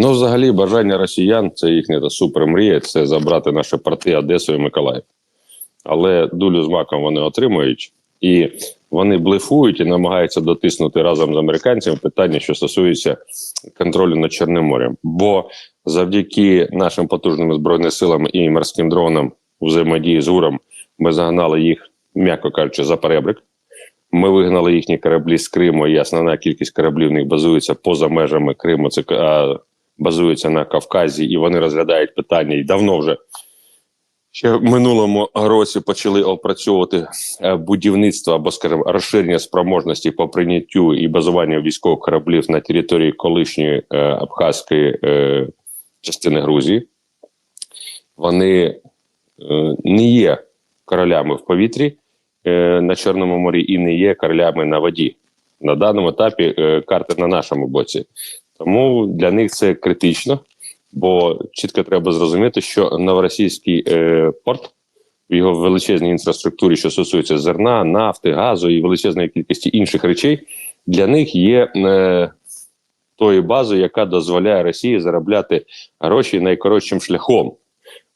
Ну, взагалі, бажання росіян це їхня та супермрія, це забрати наші порти Одесу і Миколаїв. Але дулю з маком вони отримують, і вони блефують і намагаються дотиснути разом з американцями питання, що стосується контролю над Чорним морем. Бо завдяки нашим потужним збройним силам і морським дронам у взаємодії з ГУРом ми загнали їх, м'яко кажучи, за перебрик. Ми вигнали їхні кораблі з Криму, і основна кількість кораблів в них базується поза межами Криму. Це а, базується на Кавказі, і вони розглядають питання і давно вже. Ще в минулому році почали опрацьовувати е, будівництво або скажімо, розширення спроможності по прийняттю і базуванню військових кораблів на території колишньої е, Абхазької е, частини Грузії. Вони е, не є королями в повітрі е, на Чорному морі і не є королями на воді. На даному етапі е, карти на нашому боці. Тому для них це критично, бо чітко треба зрозуміти, що новоросійський е, порт в його величезній інфраструктурі, що стосується зерна, нафти, газу і величезної кількості інших речей, для них є е, тою базою, яка дозволяє Росії заробляти гроші найкоротшим шляхом,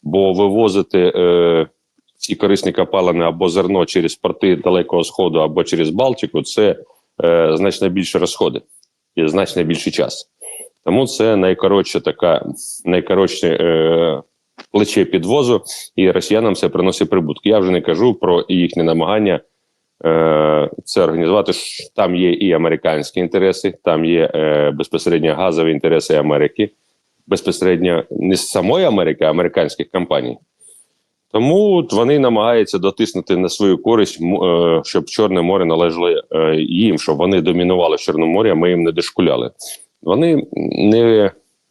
бо вивозити е, ці корисні копалини або зерно через порти Далекого Сходу, або через Балтику, це е, значно більше розходи і значно більший час. Тому це найкоротша така найкоротше е, плече підвозу, і росіянам це приносить прибутки. Я вже не кажу про їхнє намагання е, це організувати. Там є і американські інтереси, там є е, безпосередньо газові інтереси Америки, безпосередньо не самої Америки, а американських компаній. Тому вони намагаються дотиснути на свою користь, е, щоб Чорне море належало е, їм, щоб вони домінували в Чорному морі, а ми їм не дошкуляли. Вони не,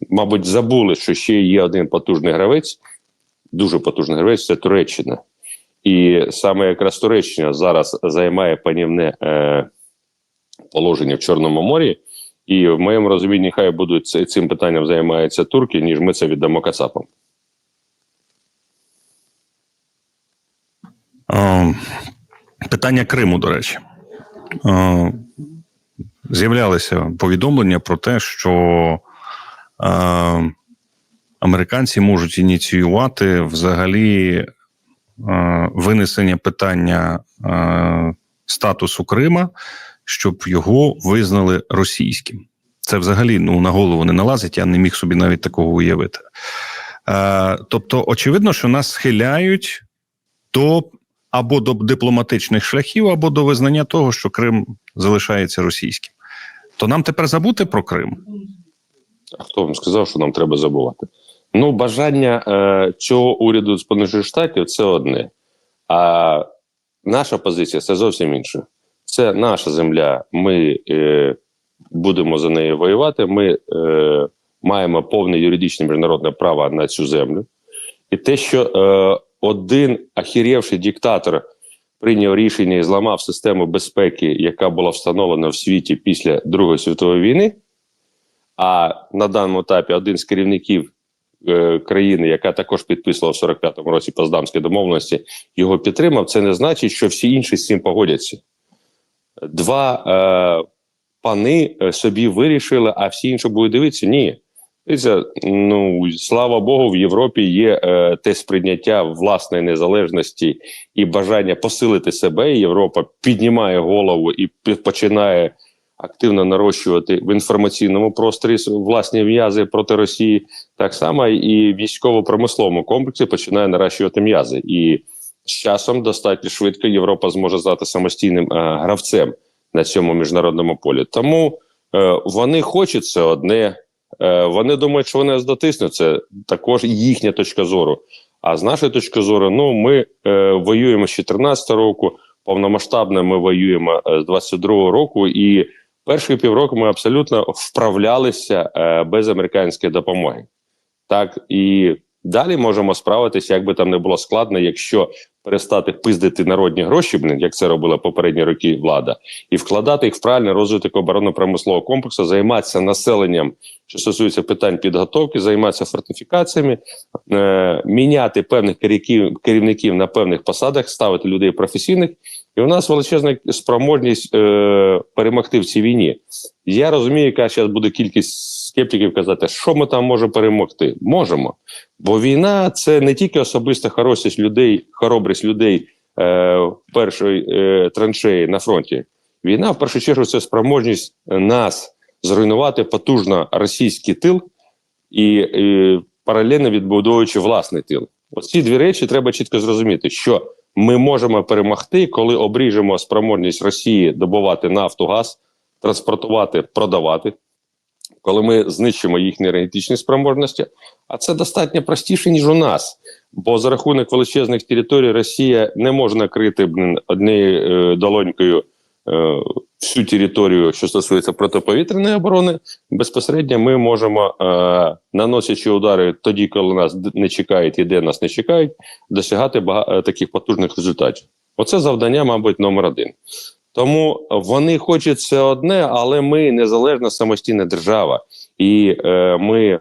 мабуть, забули, що ще є один потужний гравець, дуже потужний гравець це Туреччина. І саме якраз Туреччина зараз займає панівне е, положення в Чорному морі. І в моєму розумінні, хай будуть цим питанням займаються турки, ніж ми це віддамо Кацапам. Е, Питання Криму, до речі. З'являлися повідомлення про те, що е, американці можуть ініціювати взагалі е, винесення питання е, статусу Крима, щоб його визнали російським. Це взагалі ну, на голову не налазить, я не міг собі навіть такого уявити. Е, тобто, очевидно, що нас схиляють до або до дипломатичних шляхів, або до визнання того, що Крим залишається російським. То нам тепер забути про Крим. А хто вам сказав, що нам треба забувати? Ну, бажання е, цього уряду Сполучених Штатів це одне. А наша позиція це зовсім інше. Це наша земля. Ми е, будемо за нею воювати. Ми е, маємо повне юридичне міжнародне право на цю землю. І те, що е, один ахірєвший диктатор прийняв рішення і зламав систему безпеки, яка була встановлена в світі після Другої світової війни. А на даному етапі один з керівників е, країни, яка також підписувала в 45-му році Поздамські домовленості, його підтримав. Це не значить, що всі інші з цим погодяться. Два е, пани е, собі вирішили, а всі інші будуть дивитися. Ні. Ну слава Богу, в Європі є е, те сприйняття власної незалежності і бажання посилити себе. Європа піднімає голову і починає активно нарощувати в інформаційному просторі власні м'язи проти Росії. Так само і в військово-промисловому комплексі починає наращувати м'язи. І з часом достатньо швидко Європа зможе стати самостійним е, гравцем на цьому міжнародному полі. Тому е, вони хочуть це одне. Е, Вони думають, що вони дотиснуть. Це також їхня точка зору. А з нашої точки зору, ну ми е, воюємо з 14 року, повномасштабно ми воюємо е, з 22 року, і перші півроку ми абсолютно вправлялися е, без американської допомоги. Так і далі можемо справитися, як би там не було складно, якщо перестати пиздити народні гроші, як це робила попередні роки влада, і вкладати їх в правильний розвиток оборонно-промислового комплексу, займатися населенням, що стосується питань підготовки, займатися фортифікаціями, е, міняти певних керівників на певних посадах, ставити людей професійних. І у нас величезна спроможність е, перемогти в цій війні. Я розумію, яка зараз буде кількість скептиків казати, що ми там можемо перемогти. Можемо. Бо війна це не тільки особиста хорошість людей, хоробрість людей е, в е, траншеї на фронті. Війна, в першу чергу, це спроможність нас зруйнувати потужно російський тил і, і паралельно відбудовуючи власний тил. Оці дві речі треба чітко зрозуміти, що ми можемо перемогти, коли обріжемо спроможність Росії добувати нафту, газ, транспортувати, продавати, коли ми знищимо їхні енергетичні спроможності. А це достатньо простіше, ніж у нас. Бо за рахунок величезних територій Росія не може накрити однією е, долонькою е, всю територію, що стосується протиповітряної оборони. Безпосередньо ми можемо, е, наносячи удари тоді, коли нас не чекають і де нас не чекають, досягати таких потужних результатів. Оце завдання, мабуть, номер один. Тому вони хочуть все одне, але ми незалежна самостійна держава, і е, ми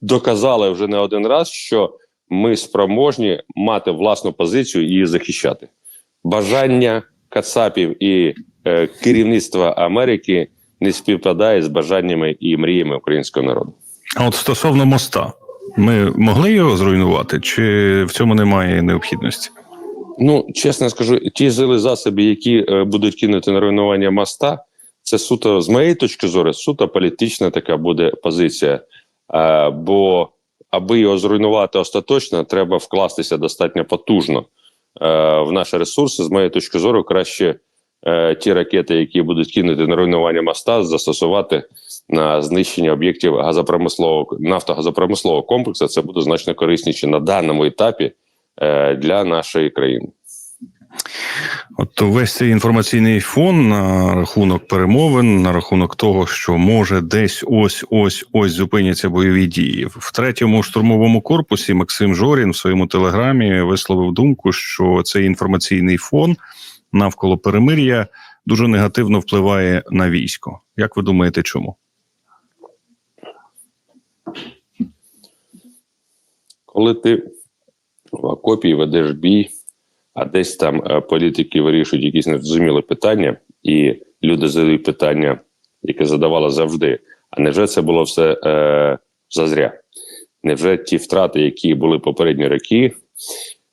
доказали вже не один раз, що ми спроможні мати власну позицію і її захищати. Бажання Кацапів і е, керівництва Америки не співпадає з бажаннями і мріями українського народу. А от стосовно моста, ми могли його зруйнувати, чи в цьому немає необхідності? Ну, чесно скажу, ті сили засоби, які е, будуть кинути на руйнування моста, це суто, з моєї точки зору, суто політична така буде позиція. Е, бо аби його зруйнувати остаточно, треба вкластися достатньо потужно е, в наші ресурси. З моєї точки зору, краще е, ті ракети, які будуть кинути на руйнування моста, застосувати на знищення об'єктів газопромислового нафтогазопромислового комплексу. Це буде значно корисніше на даному етапі для нашої країни. От весь цей інформаційний фон на рахунок перемовин, на рахунок того, що може десь ось ось ось зупиняться бойові дії. В третьому штурмовому корпусі Максим Жорін в своєму телеграмі висловив думку, що цей інформаційний фон навколо перемир'я дуже негативно впливає на військо. Як ви думаєте, чому? Коли ти в окопі ведеш бій, а десь там е, політики вирішують якісь незрозумілі питання, і люди задають питання, яке задавали завжди. А невже це було все е, зазря? Невже ті втрати, які були попередні роки,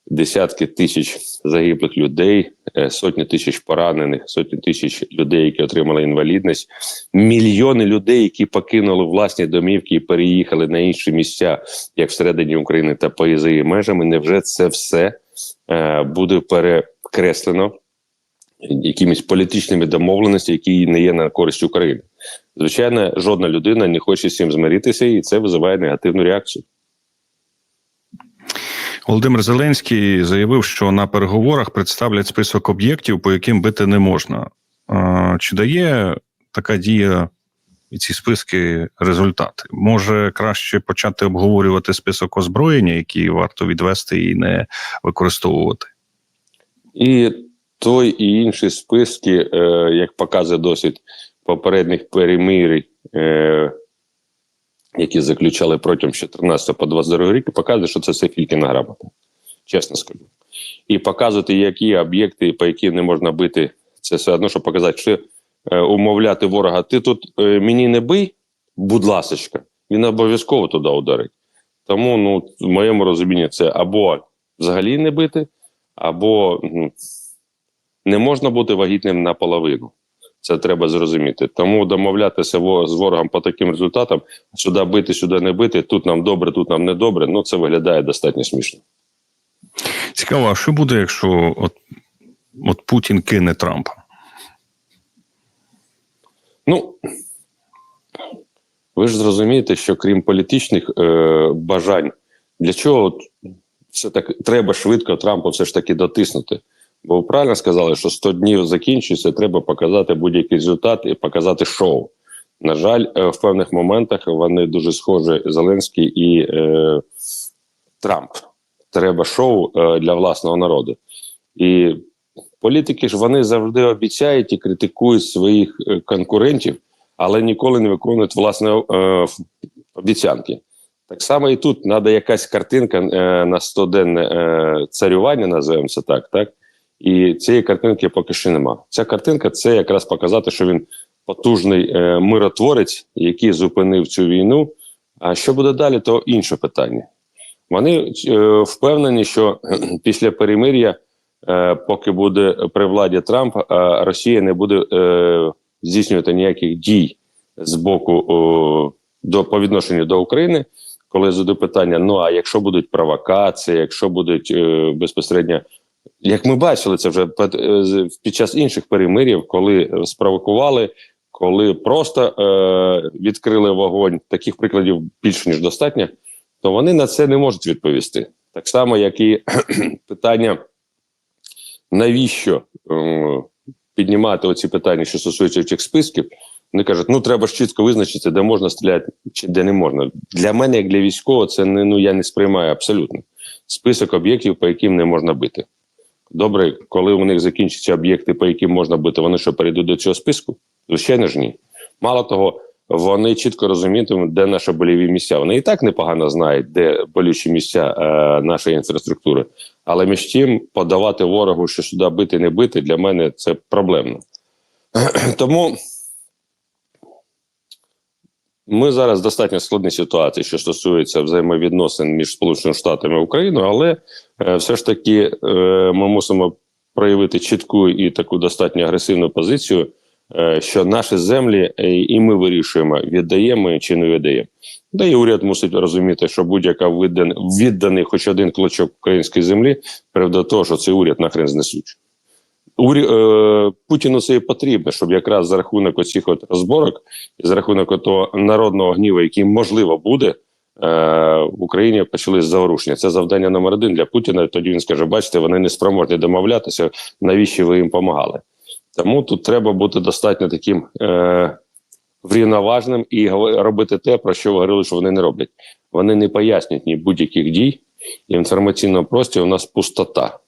десятки тисяч загиблих людей, сотні тисяч поранених, сотні тисяч людей, які отримали інвалідність, мільйони людей, які покинули власні домівки і переїхали на інші місця, як всередині України та поза її межами, невже це все е, буде перекреслено якимись політичними домовленостями, які не є на користь України? Звичайно, жодна людина не хоче з цим змиритися, і це визиває негативну реакцію. Володимир Зеленський заявив, що на переговорах представлять список об'єктів, по яким бити не можна. Чи дає така дія і ці списки результати? Може краще почати обговорювати список озброєння, які варто відвести і не використовувати? І той і інші списки, е, як показує досвід попередніх перемирій, е, які заключали протягом 14 по 22 рік, показує, що це все фількіна грамота. Чесно скажу. І показувати, які об'єкти, по яким не можна бити, це все одно, що показати, що е, умовляти ворога, ти тут е, мені не бий, будь ласочка, він обов'язково туди ударить. Тому, ну, в моєму розумінні, це або взагалі не бити, або м, не можна бути вагітним наполовину. Це треба зрозуміти. Тому домовлятися з ворогом по таким результатам, сюди бити, сюди не бити, тут нам добре, тут нам не добре. Ну це виглядає достатньо смішно. Цікаво, а що буде, якщо от, от Путін кине Трампа? Ну ви ж зрозумієте, що крім політичних е, бажань, для чого от все так треба швидко Трампа все ж таки дотиснути. Бо ви правильно сказали, що 100 днів закінчується, треба показати будь-який результат і показати шоу. На жаль, е, в певних моментах вони дуже схожі Зеленський і е, Трамп. Треба шоу е, для власного народу. І політики ж вони завжди обіцяють і критикують своїх е, конкурентів, але ніколи не виконують власне е, обіцянки. Так само і тут треба якась картинка е, на 100-денне е, царювання, називаємо це так, так? І цієї картинки поки що нема. Ця картинка це якраз показати, що він потужний е, миротворець, який зупинив цю війну. А що буде далі, то інше питання. Вони е, впевнені, що після перемир'я, е, поки буде при владі Трамп, е, Росія не буде е, здійснювати ніяких дій з боку о, до по відношенню до України. Коли заду питання: ну а якщо будуть провокації, якщо будуть е, безпосередньо, як ми бачили, це вже під, е, під час інших перемирів, коли спровокували, коли просто е, відкрили вогонь, таких прикладів більше ніж достатньо, то вони на це не можуть відповісти. Так само, як і питання, навіщо е, піднімати оці питання, що стосуються цих списків. Вони кажуть, ну треба ж чітко визначити, де можна стріляти, чи де не можна. Для мене, як для військового, це не ну я не сприймаю абсолютно список об'єктів, по яким не можна бити. Добре, коли у них закінчаться об'єкти, по яким можна бити, вони що перейдуть до цього списку? Звичайно ж ні. Мало того, вони чітко розумітимуть, де наші боліві місця. Вони і так непогано знають, де болючі місця е, нашої інфраструктури. Але між тим подавати ворогу, що сюди бити, не бити, для мене це проблемно. Тому ми зараз в достатньо складній ситуації, що стосується взаємовідносин між Сполученими Штатами і Україною, але е, все ж таки е, ми мусимо проявити чітку і таку достатньо агресивну позицію, е, що наші землі і ми вирішуємо, віддаємо чи не віддаємо. Да і уряд мусить розуміти, що будь-яка віддан, відданий хоч один клочок української землі приведе того, що цей уряд нахрен знесуть. Е, Путіну це і потрібно, щоб якраз за рахунок оцих от розборок за рахунок того народного гніву, який можливо буде, е, в Україні почали заворушення. Це завдання номер один для Путіна. Тоді він скаже: бачите, вони не спроможні домовлятися, навіщо ви їм допомагали. Тому тут треба бути достатньо таким е, врівноважним і робити те, про що говорили, що вони не роблять. Вони не пояснюють ні будь-яких дій. І в інформаційному просторі у нас пустота.